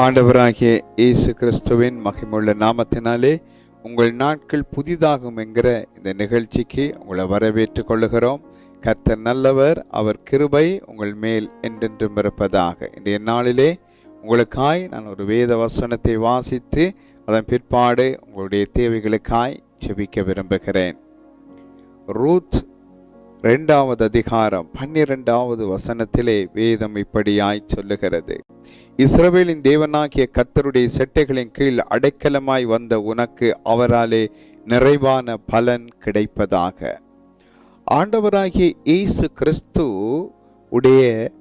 ஆண்டவராகிய இயேசு கிறிஸ்துவின் மகிமுள்ள நாமத்தினாலே உங்கள் நாட்கள் புதிதாகும் என்கிற இந்த நிகழ்ச்சிக்கு உங்களை வரவேற்றுக் கொள்ளுகிறோம். கர்த்தர் நல்லவர் அவர் கிருபை உங்கள் மேல் என்றென்றும் இருப்பதாக. இன்றைய நாளிலே உங்களுக்காய் நான் ஒரு வேத வசனத்தை வாசித்து அதன் பிற்பாடு உங்களுடைய தேவைகளுக்காய் செபிக்க விரும்புகிறேன். ரூத் இரண்டாவது அதிகாரம் பன்னிரெண்டாவது வசனத்திலே வேதம் இப்படியாய் சொல்லுகிறது. இஸ்ரவேலின் தேவனாகிய கர்த்தருடைய செட்டைகளின் கீழ் அடைக்கலமாய் வந்த உனக்கு அவராலே நிறைவான பலன் கிடைப்பதாக. ஆண்டவராகிய இயேசு கிறிஸ்து உடைய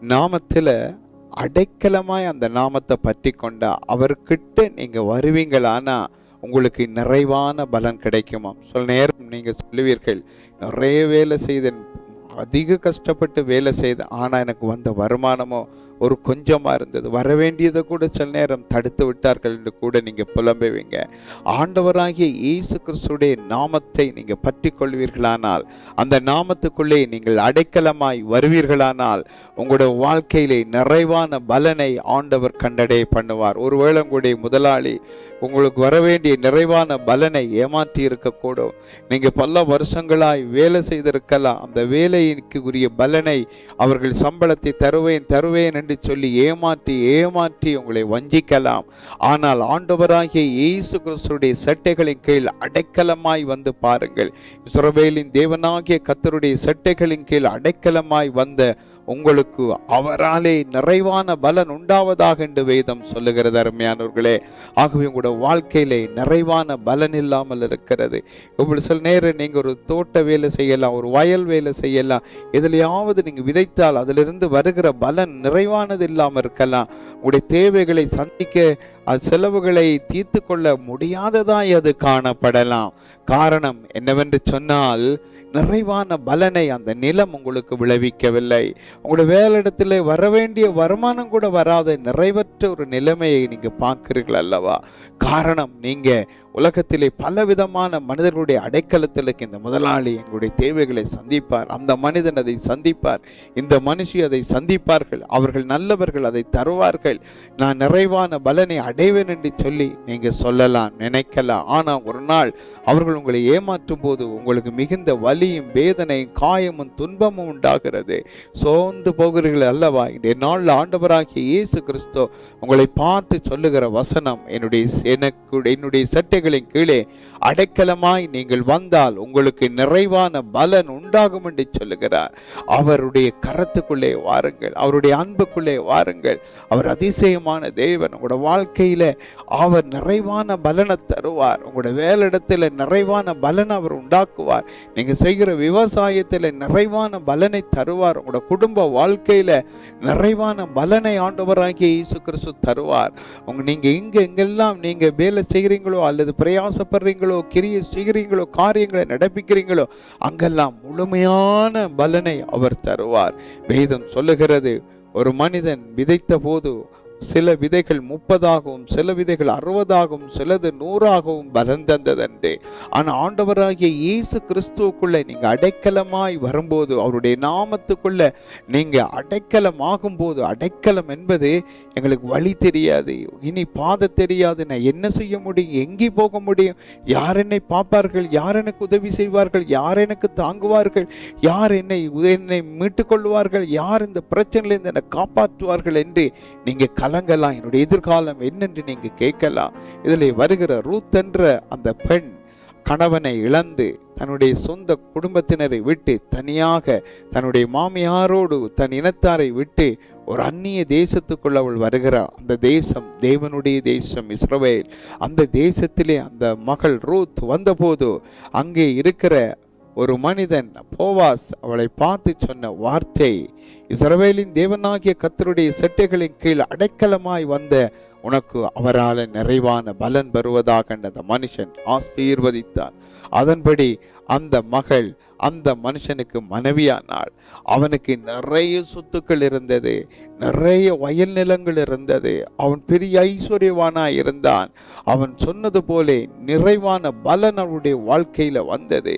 நாமத்தில் அடைக்கலமாய் அந்த நாமத்தை பற்றி கொண்ட அவர்கிட்ட நீங்க வருவீங்களானா? உங்களுக்கு நிறைவான பலன் கிடைக்குமாம் சொல் நேரம் நீங்கள் சொல்லுவீர்கள் நிறைய வேலை செய்தேன் அதிக கஷ்டப்பட்டு வேலை செய்த ஆனால் எனக்கு வந்த வருமானமோ ஒரு கொஞ்சமா இருந்தது. வர வேண்டியதை கூட சில நேரம் தடுத்து விட்டார்கள் என்று கூட நீங்க புலம்புவீங்க. ஆண்டவராகிய இயேசு கிறிஸ்துடைய நாமத்தை நீங்க பற்றி கொள்வீர்களானால் அந்த நாமத்துக்குள்ளே நீங்கள் அடைக்கலமாய் வருவீர்களானால் உங்களுடைய வாழ்க்கையிலே நிறைவான பலனை ஆண்டவர் கண்டடைய பண்ணுவார். ஒருவேளை உங்களுடைய முதலாளி உங்களுக்கு வர வேண்டிய நிறைவான பலனை ஏமாற்றி இருக்கக்கூடும். நீங்க பல வருஷங்களாய் வேலை செய்திருக்கலாம். அந்த வேலைக்கு உரிய பலனை அவர்கள் சம்பளத்தை தருவேன் தருவேன் என்று சொல்லி ஏமாற்றி ஏமாற்றி உங்களை வஞ்சிக்கலாம். ஆனால் ஆண்டவராகிய இயேசு கிறிஸ்துடைய சட்டைகளின் கீழ் அடைக்கலமாய் வந்து பாருங்கள். இஸ்ரவேலின் தேவனாகிய கத்தருடைய சட்டைகளின் கீழ் அடைக்கலமாய் வந்த உங்களுக்கு அவராலே நிறைவான பலன் உண்டாவதாக என்று வேதம் சொல்லுகிறது அருமையானவர்களே. ஆகவே உங்களோட வாழ்க்கையிலே நிறைவான பலன் இல்லாமல் இருக்கிறது. இப்படி சில நேரம் நீங்கள் ஒரு தோட்ட வேலை செய்யலாம் ஒரு வயல் வேலை செய்யலாம் எதுலையாவது நீங்கள் விதைத்தால் அதிலிருந்து வருகிற பலன் நிறைவானது இல்லாமல் இருக்கலாம். உங்களுடைய தேவைகளை சந்திக்க அது செலவுகளை தீர்த்து கொள்ள முடியாததாய் அது காணப்படலாம். காரணம் என்னவென்று சொன்னால் நிறைவான பலனை அந்த நிலம் உங்களுக்கு விளைவிக்கவில்லை. உங்களுடைய வேலையிடத்தில் வர வேண்டிய வருமானம் கூட வராத. நிறைவற்ற ஒரு நிலைமையை நீங்க பார்க்குறீர்கள் அல்லவா? காரணம் நீங்க உலகத்திலே பலவிதமான மனிதர்களுடைய அடைக்கலத்தில் இந்த முதலாளி எங்களுடைய தேவைகளை சந்திப்பார். அந்த மனிதன் அதை சந்திப்பார். இந்த மனுஷி அதை சந்திப்பார்கள். அவர்கள் நல்லவர்கள் அதை தருவார்கள். நான் நிறைவான பலனை அடைவேன் என்று சொல்லி நீங்கள் சொல்லலாம் நினைக்கலாம். ஆனால் ஒரு நாள் அவர்கள் உங்களை ஏமாற்றும் போது உங்களுக்கு மிகுந்த வலியும் வேதனையும் காயமும் துன்பமும் உண்டாகிறது. சோர்ந்து போகிறீர்கள் அல்லவா? இன்றைய நாளில் ஆண்டவராகிய இயேசு கிறிஸ்தோ உங்களை பார்த்து சொல்லுகிற வசனம் என்னுடைய எனக்கு என்னுடைய சட்டைகளின் கீழே அடைக்கலமாய் நீங்கள் வந்தால் உங்களுக்கு நிறைவான பலன் உண்டாகும் என்று சொல்லுகிறார். அவருடைய கரத்துக்குள்ளே வாருங்கள் அவருடைய அன்புக்குள்ளே வாருங்கள். அவர் அதிசயமான தேவன் உங்களோட வாழ்க்கையில அவர் நிறைவான பலனை தருவார். உங்களோட வேலையிடத்தில் நிறைவான பலனை அவர் உண்டாக்குவார். நீங்க செய்கிற விவசாயத்தில் நிறைவான பலனை தருவார். உங்களோட குடும்ப வாழ்க்கையில நிறைவான பலனை ஆண்டவராகிய இயேசு கிறிஸ்து தருவார். உங்க நீங்க இங்க எங்கெல்லாம் நீங்க வேலை செய்கிறீங்களோ அல்லது பிரயாசப்படுறீங்களோ கிரிய செய்கிறீங்களோ காரியங்களை நடப்பிக்கிறீங்களோ அங்கெல்லாம் முழுமையான பலனை அவர் தருவார். வேதம் சொல்லுகிறது ஒரு மனிதன் விதைத்த போது சில விதைகள் முப்பதாகவும் சில விதைகள் அறுபதாகவும் சிலது நூறாகவும் பலன் தந்ததன்றே. ஆனால் ஆண்டவராகிய இயேசு கிறிஸ்துவுக்குள்ள நீங்கள் அடைக்கலமாய் வரும்போது அவருடைய நாமத்துக்குள்ள நீங்கள் அடைக்கலமாகும் போது அடைக்கலம் என்பது எங்களுக்கு வழி தெரியாது. இனி பாதை தெரியாது. நான் என்ன செய்ய முடியும்? எங்கே போக முடியும்? யார் என்னை பார்ப்பார்கள்? யார் எனக்கு உதவி செய்வார்கள்? யார் எனக்கு தாங்குவார்கள்? யார் என்னை என்னை மீட்டுக்கொள்வார்கள் யார் இந்த பிரச்சனையிலிருந்து என்னை காப்பாற்றுவார்கள் என்று நீங்கள் கலங்கலாம். என்னுடைய எதிர்காலம் என்னென்று நீங்கள் கேட்கலாம். இதில் வருகிற ரூத்தென்ற அந்த பெண் கணவனை இழந்து தன்னுடைய சொந்த குடும்பத்தினரை விட்டு தனியாக தன்னுடைய மாமியாரோடு தன் இனத்தாரை விட்டு ஒரு அந்நிய தேசத்துக்குள் அவள் வருகிறாள் அந்த தேசம் தேவனுடைய தேசம் இஸ்ரவேல். அந்த தேசத்திலே அந்த மகள் ரூத் வந்தபோது அங்கே இருக்கிற ஒரு மனிதன் போவாஸ் அவளை பார்த்து சொன்ன வார்த்தை இஸ்ரவேலின் தேவனாகிய கத்தருடைய செட்டைகளின் கீழ் அடைக்கலமாய் வந்த உனக்கு அவரால் நிறைவான பலன் வருவதாக அந்த மனுஷன் ஆசீர்வதித்தார். அதன்படி அந்த மகள் அந்த மனுஷனுக்கு மனைவியானாள். அவனுக்கு நிறைய சொத்துக்கள் இருந்தது நிறைய வயல் நிலங்கள் இருந்தது. அவன் பெரிய ஐஸ்வர்யவானாய் இருந்தான். அவன் சொன்னது போலே நிறைவான பலன் அவனுடைய வாழ்க்கையில வந்தது.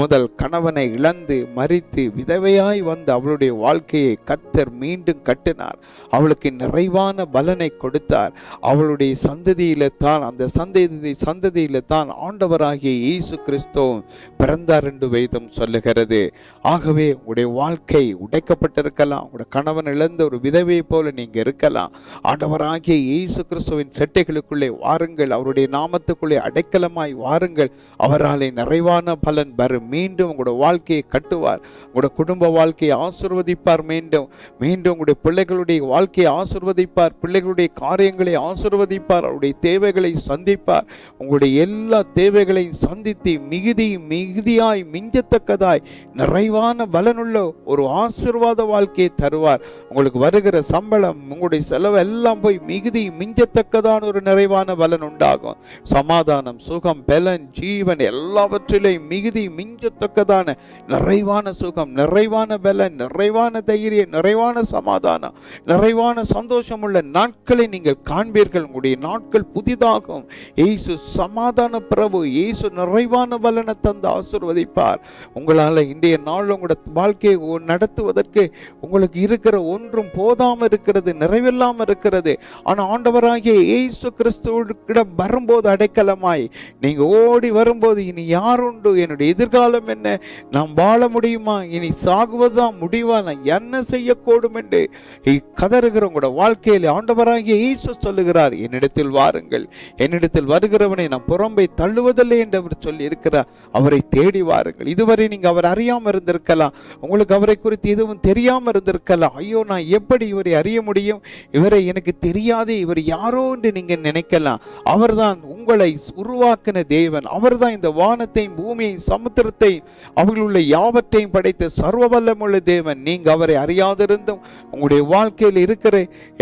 முதல் கணவனை இழந்து மறித்து விதவையாய் வந்து அவளுடைய வாழ்க்கையை கத்தர் மீண்டும் கட்டினார். அவளுக்கு நிறைவான பலனை கொடுத்தார். அவளுடைய சந்ததியில தான் அந்த சந்ததி சந்ததியில தான் ஆண்டவராகிய இயேசு கிறிஸ்துவும் பிறந்தார் என்று வேதம் சொல்லுகிறது. ஆகவே உடைய வாழ்க்கை உடைக்கப்பட்டிருக்கலாம். உடைய கணவன் இழந்த ஒரு விதவை போல நீங்க இருக்கலாம். ஆண்டவராகிய இயேசு கிறிஸ்துவின் செட்டைகளுக்குள்ளே வாருங்கள். அவருடைய நாமத்துக்குள்ளே அடைக்கலமாய் வாருங்கள். அவராலே நிறைவான பலன் வரும். மீண்டும் உங்களோட வாழ்க்கையை கட்டுவார். உங்களோட குடும்ப வாழ்க்கையை ஆசிர்வதிப்பார் மீண்டும். மீண்டும் உங்களுடைய பிள்ளைகளுடைய வாழ்க்கையை ஆசிர்வதிப்பார். பிள்ளைகளுடைய காரியங்களை ஆசிர்வதிப்பார். அவருடைய தேவைகளை சந்திப்பார். உங்களுடைய எல்லா தேவைகளையும் சந்தித்து மிகுதி மிகுதியாய் மிஞ்சத்தக்கதாய் நிறைவான பலனுள்ள ஒரு ஆசிர்வாத வாழ்க்கையை தருவார். உங்களுக்கு வருகிற சம்பளம் உங்களுடைய செலவு எல்லாம் போய் மிகுதி மிஞ்சத்தக்கதான ஒரு நிறைவான பலன் உண்டாகும். சமாதானம் சுகம் பலன் ஜீவன் எல்லாவற்றிலையும் மிகுதி மிஞ்சத்தக்கதான நிறைவான சுகம் நிறைவான பலன் நிறைவான தைரியம் நிறைவான சமாதானம் நிறைவான சந்தோஷம் உள்ள நாட்களை நீங்கள் காண்பீர்கள். உங்களுடைய நாட்கள் புதிதாகும். இயேசு சமாதான பிரபு இயேசு நிறைவான பலனை தந்து ஆசிர்வதிப்பார். உங்களால் இன்றைய நாள் உங்களோட வாழ்க்கையை நடத்துவதற்கு உங்களுக்கு இருக்கிற ஒன்றும் போதாம இருக்கிறது நிறைவில்லாம இருக்கிறது. ஆனால் ஆண்டவராகிய இயேசு கிறிஸ்துவிடம் வரும்போது அடைக்கலமாய். நீங்க ஓடி வரும்போது இனி யாருண்டு என்னுடைய எதிர்காலம் என்ன? நாம் வாழ முடியுமா? இனி சாகுவதுதான் முடிவா? நான் என்ன செய்யக்கூடும் என்று இ- வாழ்க்கையில் ஆண்டவராகிய இயேசு சொல்லுகிறார். என்னிடத்தில் வாருங்கள். என்னிடத்தில் வருகிறவனை நான் புறம்பை தள்ளுவதில்லை என்று அவர் சொல்லி இருக்கிறார் அவரை தேடி வாருங்கள். இதுவரை நீங்க அவர் அறியாம இருந்திருக்கலாம். உங்களுக்கு அவரை குறித்து எதுவும் தெரியாமல் இருந்திருக்கலாம். ஐயோ நான் எப்படி இவரை அறிய முடியும்? இவரை எனக்கு தெரியாது. இவர் யாரோ என்று நீங்க நினைக்கலாம். அவர்தான் உங்களை உருவாக்கின தேவன். அவர்தான் இந்த வானத்தையும் பூமியையும் சமுத்திரத்தை அவர்களுள்ள யாவற்றையும் படைத்த சர்வவல்லமுள்ள தேவன். நீங்க அவரை அறியாதிருந்தும் உங்களுடைய வாழ்க்கையில் இருக்கிற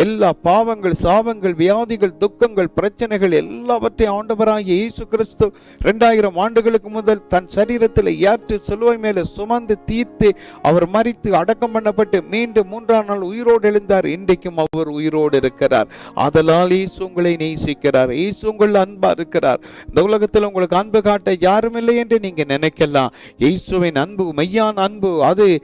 எல்லா பாவங்கள் சாபங்கள் வியாதிகள் துக்கங்கள் பிரச்சனைகள் எல்லாவற்றையும் ஆண்டவராகிய இயேசு கிறிஸ்து ரெண்டாயிரம் ஆண்டுகளுக்கு முதல் தன் சரீரத்தில் ஏற்று சிலுவை மேலே சுமந்து தீர்த்து அவர் மறித்து அடக்கம் பண்ணப்பட்டு மீண்டும் மூன்றாம் நாள் உயிரோடு எழுந்தார். இன்றைக்கும் அவர் உயிரோடு இருக்கிறார். அதனால் இயேசு உங்களை நேசிக்கிறார். இயேசு உங்கள் அன்பா இருக்கிறார். இந்த உலகத்தில் உங்களுக்கு அன்பு காட்ட யாரும் இல்லை என்று நீங்க நினைக்கலாம் இயேசுவின் அன்பு மெய்யான அன்பு. அது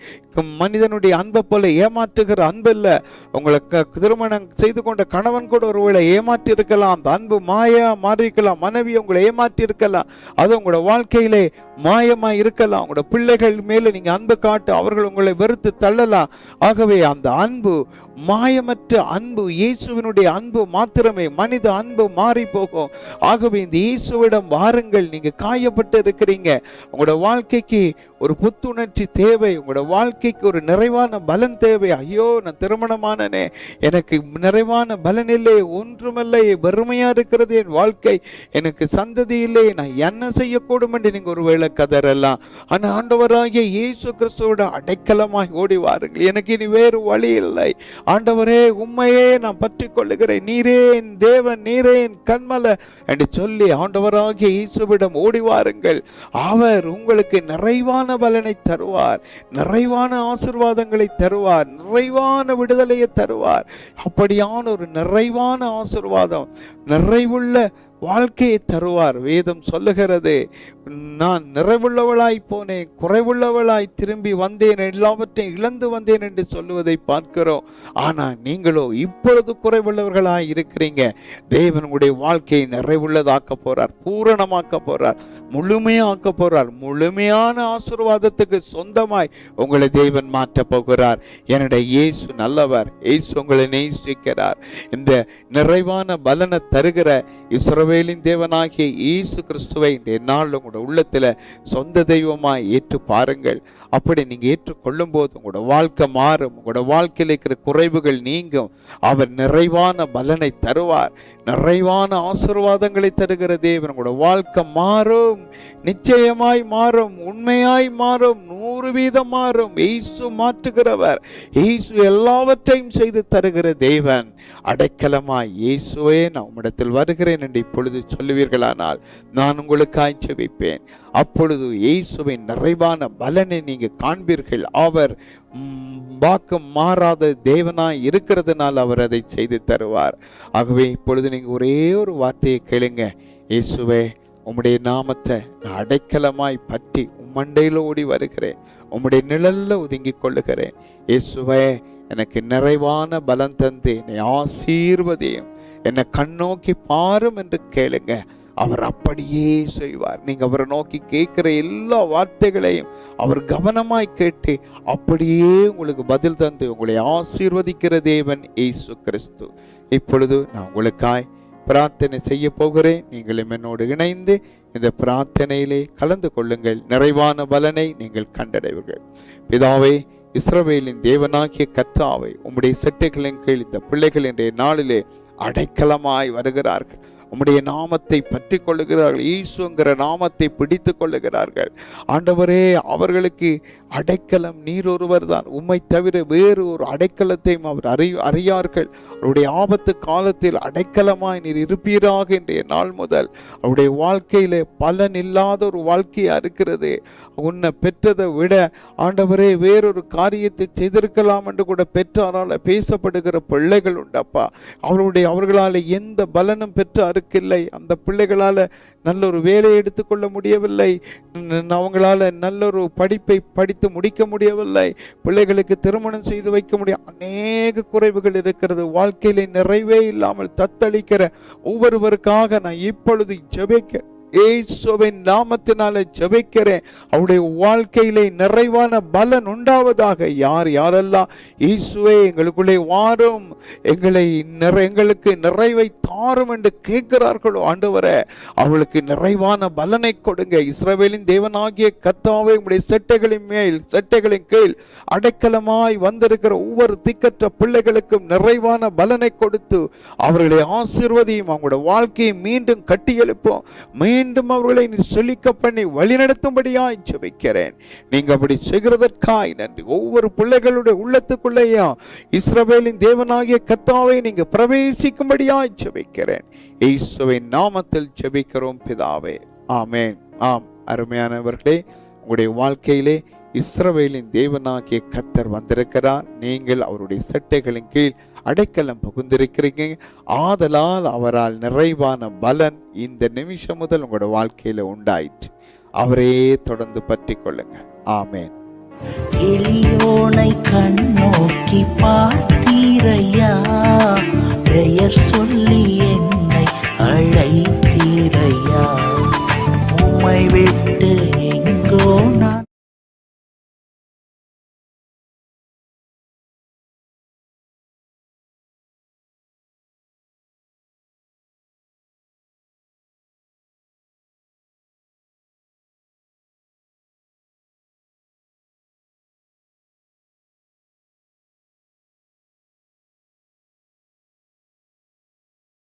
மனிதனுடைய அன்பை போல ஏமாற்றுகிற அன்பு இல்ல உங்களை க- திருமணம் செய்து கொண்ட கணவன் கூட ஒருவேளை ஏமாற்றி இருக்கலாம். அந்த அன்பு மாயா மாறி இருக்கலாம் மனைவி உங்களை ஏமாற்றி இருக்கலாம். அது உங்களோட வாழ்க்கையிலே மாயமா இருக்கலாம். உங்களோட பிள்ளைகள் மேல நீங்க அன்பு காட்டு அவர்கள் உங்களை வெறுத்து தள்ளலாம். ஆகவே அந்த அன்பு மாயமற்ற அன்பு இயேசுவினுடைய அன்பு மாத்திரமே மனித அன்பு மாறி போகும் ஆகவே இந்த இயேசுவிடம் வாருங்கள். நீங்க காயப்பட்டு இருக்கிறீங்க. உங்களோட வாழ்க்கைக்கு ஒரு புத்துணர்ச்சி தேவை உங்களோட வாழ்க்கைக்கு ஒரு நிறைவான பலன் தேவை. ஐயோ நான் திருமணமானனே எனக்கு நிறைவான பலன் இல்லை ஒன்றுமில்லை வெறுமையா இருக்கிறது என் வாழ்க்கை. எனக்கு சந்ததி இல்லை நான் என்ன செய்யக்கூடும் என்று நீங்க ஒருவேளை கதறலாம். ஆனா ஆண்டவராகிய இயேசு கிறிஸ்துவோட அடைக்கலமாய் ஓடி வாருங்கள். எனக்கு இனி வேறு வழி இல்லை. ஆண்டவரே உண்மையே நான் பற்றி கொள்ளுகிறேன் நீரே என் தேவன் நீரே என் கண்மலை என்று சொல்லி ஆண்டவராகிய இயேசுவிடம் ஓடி வாருங்கள். அவர் உங்களுக்கு நிறைவான பலனை தருவார். நிறைவான ஆசிர்வாதங்களை தருவார். நிறைவான விடுதலையை தருவார். அப்படியான ஒரு நிறைவான ஆசிர்வாதம் நிறைவுள்ள வாழ்க்கையை தருவார். வேதம் சொல்லுகிறது. நான் நிறைவுள்ளவளாய் போனேன் குறைவுள்ளவளாய் திரும்பி வந்தேன் எல்லாவற்றையும் இழந்து வந்தேன் என்று சொல்லுவதை பார்க்கிறோம். ஆனால் நீங்களோ இப்பொழுது குறைவுள்ளவர்களாய் இருக்கிறீங்க. தேவன் உங்களுடைய வாழ்க்கையை நிறைவுள்ளதாக்க போறார் பூரணமாக்க போறார் முழுமையாக்க போறார் முழுமையான ஆசீர்வாதத்துக்கு சொந்தமாய் உங்களை தேவன் மாற்ற போகிறார். என்னுடைய இயேசு நல்லவர் இயேசு உங்களை நேசிக்கிறார். இந்த நிறைவான பலனை தருகிற இஸ்ரவேலின் தேவனாகிய இயேசு கிறிஸ்துவை இந்த நாள் உங்களோட உள்ளத்துல சொந்த தெய்வமாக ஏற்று பாருங்கள். அப்படி நீங்கள் ஏற்றுக்கொள்ளும் போது உங்களோட வாழ்க்கை மாறும் உங்களோட வாழ்க்கையில் இருக்கிற குறைவுகள் நீங்கும். அவர் நிறைவான பலனை தருவார். நிறைவான ஆசீர்வாதங்களை தருகிற தேவன் உங்களோட வாழ்க்கை மாறும். நிச்சயமாய் மாறும் உண்மையாய் மாறும் நூறு வீதம் மாறும். இயேசு மாற்றுகிறவர். எய்சு எல்லாவற்றையும் செய்து தருகிற தேவன். அடைக்கலமாய் இயேசுவே நான் உம்மிடத்தில் வருகிறேன் என்று இப்பொழுது சொல்லுவீர்களானால் நான் உங்களுக்காய் வைப்பேன் அப்பொழுது இயேசுவின் நிறைவான பலனை நீங்கள் காண்பீர்கள். அவர் வாக்கு மாறாத தேவனாய் இருக்கிறதுனால் அவர் அதை செய்து தருவார். ஆகவே இப்பொழுது நீங்கள் ஒரே ஒரு வார்த்தையை கேளுங்க. இயேசுவே உம்முடைய நாமத்தை நான் அடைக்கலமாய் பற்றி உம்மண்டையில் ஓடி வருகிறேன். உம்முடைய நிழல்ல ஒதுங்கிக் கொள்ளுகிறேன். இயேசுவே எனக்கு நிறைவான பலம் தந்து என்னை ஆசீர்வதியும். என்னை கண்ணோக்கி பாரும் என்று கேளுங்க. அவர் அப்படியே செய்வார். நீங்கள் அவரை நோக்கி கேட்கிற எல்லா வார்த்தைகளையும் அவர் கவனமாய் கேட்டு அப்படியே உங்களுக்கு பதில் தந்து உங்களை ஆசீர்வதிக்கிற தேவன் ஏசு கிறிஸ்து. இப்பொழுது நான் உங்களுக்காய் பிரார்த்தனை செய்ய போகிறேன். நீங்களும் என்னோடு இணைந்து இந்த பிரார்த்தனையிலே கலந்து கொள்ளுங்கள். நிறைவான பலனை நீங்கள் கண்டடைவீர்கள். பிதாவே இஸ்ரவேலின் தேவனாகிய கத்தாவை உம்முடைய செட்டைகளின் கீழ் இந்த பிள்ளைகள் இன்றைய நாளிலே அடைக்கலமாய் வருகிறார்கள். உம்முடைய நாமத்தை பற்றி கொள்ளுகிறார்கள் ஈசுங்கிற நாமத்தை பிடித்து கொள்ளுகிறார்கள் ஆண்டவரே அவர்களுக்கு அடைக்கலம் நீர் ஒருவர் தான் உம்மை தவிர வேறு ஒரு அடைக்கலத்தையும் அவர் அறி அறியார்கள். அவருடைய ஆபத்து காலத்தில் அடைக்கலமாய் நீர் இருப்பீராக இன்றைய நாள் முதல். அவருடைய வாழ்க்கையிலே பலன் இல்லாத ஒரு வாழ்க்கையா இருக்கிறது. உன்னை பெற்றதை விட ஆண்டவரே வேறொரு காரியத்தை செய்திருக்கலாம் என்று கூட பெற்றாரால் பேசப்படுகிற பிள்ளைகள் உண்டப்பா. அவருடைய அவர்களால் எந்த பலனும் பெற்று அறுக்கில்லை அந்த பிள்ளைகளால் நல்ல ஒரு வேலையை எடுத்துக்கொள்ள முடியவில்லை. அவங்களால நல்ல ஒரு படிப்பை படித்து முடிக்க முடியவில்லை. பிள்ளைகளுக்கு திருமணம் செய்து வைக்க முடிய அநேக குறைவுகள் இருக்கிறது. வாழ்க்கையிலே நிறைவே இல்லாமல் தத்தளிக்கிற ஒவ்வொருவருக்காக நான் இப்பொழுது ஜெபிக்க ஏசுவின் நாமத்தினால ஜெபிக்கிறேன். அவருடைய வாழ்க்கையிலே நிறைவான பலன் உண்டாவதாக யார் யாரெல்லாம் இயேசுவே எங்களுக்குள்ளே வாரும். எங்களை நிறை எங்களுக்கு நிறைவை தாரும் என்று கேட்கிறார்களோ ஆண்டவரே அவளுக்கு நிறைவான பலனை கொடுங்க. இஸ்ரவேலின் தேவனாகிய கத்தாவை உங்களுடைய செட்டைகளின் மேல் செட்டைகளின் கீழ் அடைக்கலமாய் வந்திருக்கிற ஒவ்வொரு திக்கற்ற பிள்ளைகளுக்கும் நிறைவான பலனை கொடுத்து அவர்களை ஆசீர்வதியும் அவங்களோட வாழ்க்கையை மீண்டும் கட்டியெழுப்போம். மீண்டும் மீண்டும் அவர்களை நீ செழிக்க பண்ணி வழிநடத்தும்படியாய் ஜெபிக்கிறேன். நீங்க அப்படி செய்கிறதற்காய் நன்றி. ஒவ்வொரு பிள்ளைகளுடைய உள்ளத்துக்குள்ளேயா இஸ்ரவேலின் தேவனாகிய கத்தாவை நீங்க பிரவேசிக்கும்படியாய் ஜெபிக்கிறேன். இயேசுவின் நாமத்தில் ஜெபிக்கிறோம் பிதாவே. ஆமேன். ஆம் அருமையானவர்களே உங்களுடைய வாழ்க்கையிலே இஸ்ரவேலின் தேவனாகிய கத்தர் வந்திருக்கிறார். நீங்கள் அவருடைய சட்டைகளின் கீழ் அடைக்கலம் புகுந்திருக்கிறீங்க. ஆதலால் அவரால் நிறைவான பலன் இந்த நிமிஷம் முதல் உங்களோட வாழ்க்கையில உண்டாயிற்று. அவரே தொடர்ந்து பற்றி கொள்ளுங்க ஆமேன். எளியோனை கண் நோக்கி பெயர் சொல்லி என்னை அழைத்தீரையா? உம்மை விட்டு